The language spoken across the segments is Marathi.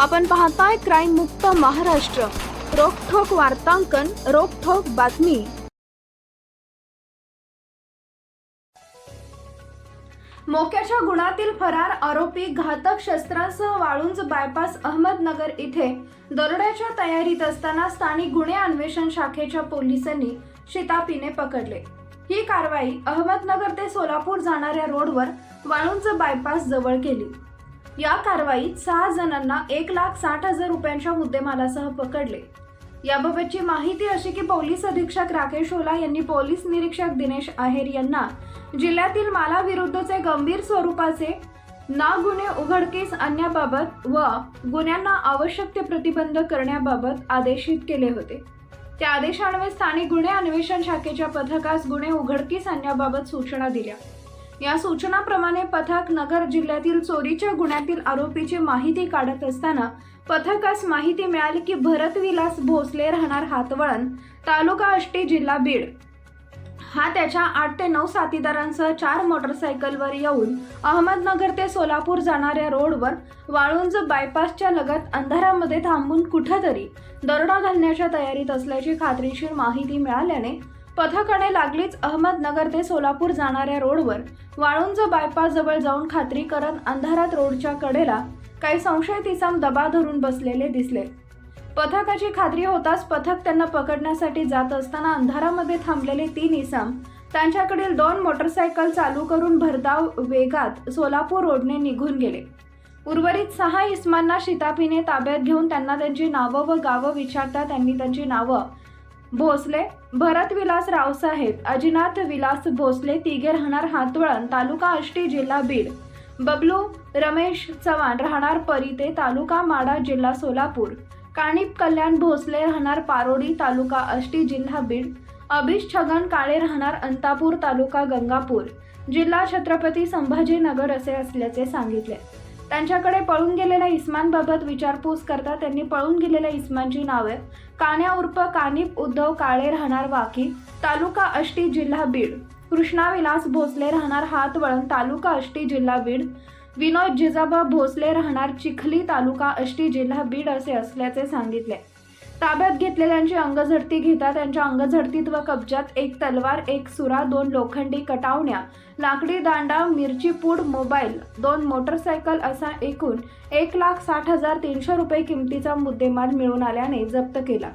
आपण पाहताय क्राईम मुक्त महाराष्ट्र. रोखोक वार्तांकन रोखोक बातमी. मोक्याच्या गुणातील फरार आरोपी घातक शस्त्रांसह वाळुंज बायपास अहमदनगर इथे. दरोड्याच्या तयारीत असताना स्थानिक गुन्हे अन्वेषण शाखेच्या पोलिसांनी शितापीने पकडले. ही कारवाई अहमदनगर ते सोलापूर जाणाऱ्या रोडवर वाळुंज बायपास जवळ केली. या कारवाईत सहा जणांना एक लाख साठ हजार रुपयांच्या मुद्देमालासह पकडले. याबाबतची माहिती अशी की पोलीस अधीक्षक राकेश ओला यांनी पोलीस निरीक्षक दिनेश आहेर यांना जिल्ह्यातील मालाविरुद्धचे गंभीर स्वरूपाचे ना गुन्हे उघडकीस आणण्याबाबत व गुन्ह्यांना आवश्यक ते प्रतिबंध करण्याबाबत आदेशित केले होते. त्या आदेशान्वये स्थानिक गुन्हे अन्वेषण शाखेच्या पथकास गुन्हे उघडकीस आणण्याबाबत सूचना दिल्या. या सूचनाप्रमाणे पथक नगर जिल्ह्यातील चोरीच्या गुन्ह्यातील आरोपीची माहिती काढत असताना पथकास माहिती मिळाली की भरत विलास भोसले राहणार हातवळण तालुका आष्टी जिल्हा बीड. हा त्याच्या आठ ते नऊ साथीदारांसह चार मोटरसायकलवर येऊन अहमदनगर ते सोलापूर जाणाऱ्या रोडवर वाळुंज बायपासच्या लगत अंधारामध्ये थांबून कुठंतरी दरोडा घालण्याच्या तयारीत असल्याची खात्रीशीर माहिती मिळाल्याने पथकाने लागलीच अहमदनगर ते सोलापूर जाणाऱ्या रोडवर वाळुंज बायपास जवळ जाऊन खात्री करत अंधारात रोडच्या कडेला काही संशयित इसम दबा धरून बसलेले दिसले. पथकाची खात्री होताच पथक त्यांना पकडण्यासाठी जात असताना अंधारामध्ये थांबलेले तीन इसम त्यांच्याकडील दोन मोटरसायकल चालू करून भरधाव वेगात सोलापूर रोडने निघून गेले. उर्वरित सहा इसमांना शितापीने ताब्यात घेऊन त्यांना त्यांची नावं व गावं विचारता त्यांनी त्यांची नावं भोसले भरत विलास रावसाहेब अजिनाथ विलास भोसले तिघे राहणार हातवळण तालुका आष्टी जिल्हा बीड. बबलू रमेश चव्हाण राहणार परिते तालुका माडा जिल्हा सोलापूर. काणिप कल्याण भोसले राहणार पारोडी तालुका आष्टी जिल्हा बीड. अभिष छगन काळे राहणार अंतापूर तालुका गंगापूर. जिल्हा छत्रपती संभाजीनगर असे असल्याचे सांगितले. त्यांच्याकडे पळून गेलेल्या इस्मांबाबत विचारपूस करता त्यांनी पळून गेलेल्या इस्मांची नावे कान्या उर्फ कानिप उद्धव काळे राहणार वाकी तालुका अष्टी जिल्हा बीड. कृष्णा विलास भोसले राहणार हातवळण तालुका अष्टी जिल्हा बीड. विनोद जिजाबा भोसले राहणार चिखली तालुका अष्टी जिल्हा बीड असे असल्याचे सांगितले. ताब्यात घेतलेल्यांची अंगझडती घेता त्यांच्या अंगझडतीत व कब्जात एक तलवार एक सुरा दोन लोखंडी कटावण्या लाकडी दांडा मिरची पूड मोबाईल दोन मोटरसायकल असा एकूण एक लाख साठ हजार तीनशे रुपये किमतीचा मुद्देमाल मिळून आल्याने जप्त केला.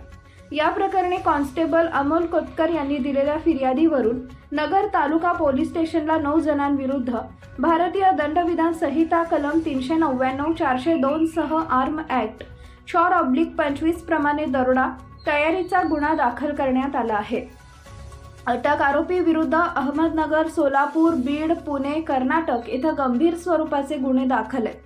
या प्रकरणी कॉन्स्टेबल अमोल कोतकर यांनी दिलेल्या फिर्यादीवरून नगर तालुका पोलीस स्टेशनला नऊ जणांविरुद्ध भारतीय दंडविधान संहिता कलम तीनशे नव्याण्णव चारशे दोन सह आर्म ॲक्ट शॉर ऑब्लिक पंचवीस प्रमाणे दरोडा तयारीचा गुन्हा दाखल करण्यात आला आहे. अटक आरोपी विरुद्ध अहमदनगर सोलापूर बीड पुणे कर्नाटक इथं गंभीर स्वरूपाचे गुन्हे दाखल आहेत.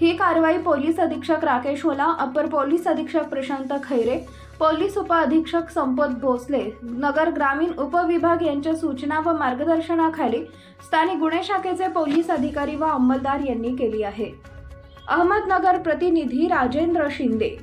ही कारवाई पोलीस अधीक्षक राकेश ओला अपर पोलीस अधीक्षक प्रशांत खैरे पोलीस उपअधीक्षक संपत भोसले नगर ग्रामीण उपविभाग यांच्या सूचना व मार्गदर्शनाखाली स्थानिक गुन्हे शाखेचे पोलीस अधिकारी व अंमलदार यांनी केली आहे. अहमदनगर प्रतिनिधी राजेंद्र शिंदे.